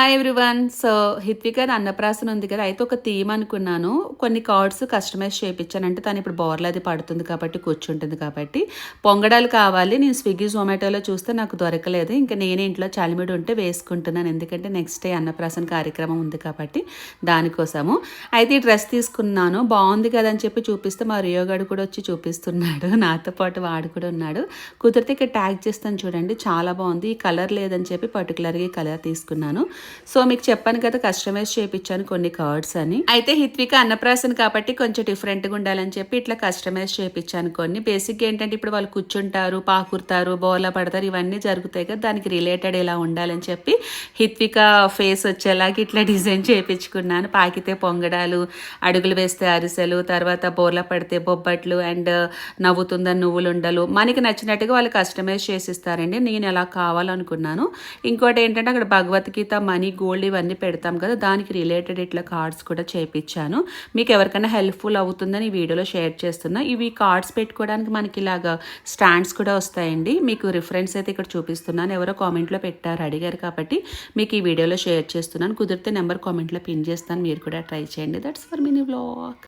Hi everyone so Hitvika అన్నప్రాసన ఉంది కదా. అయితే ఒక థీమ్ అనుకున్నాను. కొన్ని కార్డ్స్ కస్టమైజ్ చేయించాను అంటే తను ఇప్పుడు బోర్లు అది పడుతుంది కాబట్టి కూర్చుంటుంది కాబట్టి. పొంగడాలు కావాలి. నేను స్విగ్గీ జొమాటోలో చూస్తే నాకు దొరకలేదు. ఇంకా నేను ఇంట్లో చలిమిడి ఉంటే వేసుకుంటున్నాను. ఎందుకంటే నెక్స్ట్ డే అన్నప్రాసన కార్యక్రమం ఉంది కాబట్టి దానికోసము. అయితే ఈ డ్రెస్ తీసుకున్నాను. బాగుంది కదా అని చెప్పి చూపిస్తే మా రియోగాడు కూడా వచ్చి చూపిస్తున్నాడు. నాతో పాటు వాడు కూడా ఉన్నాడు. కుదిరితే ఇక్కడ ట్యాగ్ చేస్తాను చూడండి. చాలా బాగుంది. ఈ కలర్ లేదని చెప్పి పర్టికులర్గా ఈ కలర్ తీసుకున్నాను. సో మీకు చెప్పాను కదా కస్టమైజ్ చేయించాను కొన్ని కార్డ్స్ అని. అయితే హిత్విక అన్నప్రాసన కాబట్టి కొంచెం డిఫరెంట్గా ఉండాలని చెప్పి ఇట్లా కస్టమైజ్ చేయించాను కొన్ని. బేసిక్గా ఏంటంటే ఇప్పుడు వాళ్ళు కూర్చుంటారు పాకురుతారు బోర్లా పడతారు ఇవన్నీ జరుగుతాయి కదా దానికి రిలేటెడ్ ఇలా ఉండాలని చెప్పి హిత్విక ఫేస్ వచ్చేలాగా ఇట్లా డిజైన్ చేయించుకున్నాను. పాకితే పొంగడాలు అడుగులు వేస్తే అరిసెలు తర్వాత బోర్ల పడితే బొబ్బట్లు అండ్ uh, నవ్వుతుందని నువ్వులు ఉండలు మనకి నచ్చినట్టుగా వాళ్ళు కస్టమైజ్ చేసిస్తారండి. నేను ఎలా కావాలనుకున్నాను. ఇంకోటి ఏంటంటే అక్కడ భగవద్గీత మనీ గోల్డ్ ఇవన్నీ పెడతాం కదా దానికి రిలేటెడ్ ఇట్లా కార్డ్స్ కూడా చేయించాను మీకు ఎవరికైనా హెల్ప్ఫుల్ అవుతుందని ఈ వీడియోలో షేర్ చేస్తున్నా. ఇవి కార్డ్స్ పెట్టుకోవడానికి మనకి ఇలాగా స్టాండ్స్ కూడా వస్తాయండి. మీకు రిఫరెన్స్ అయితే ఇక్కడ చూపిస్తున్నాను. ఎవరో కామెంట్లో పెట్టారు అడిగారు కాబట్టి మీకు ఈ వీడియోలో షేర్ చేస్తున్నాను. కుదిరితే నెంబర్ కామెంట్లో పిన్ చేస్తాను. మీరు కూడా ట్రై చేయండి. That's for mini vlog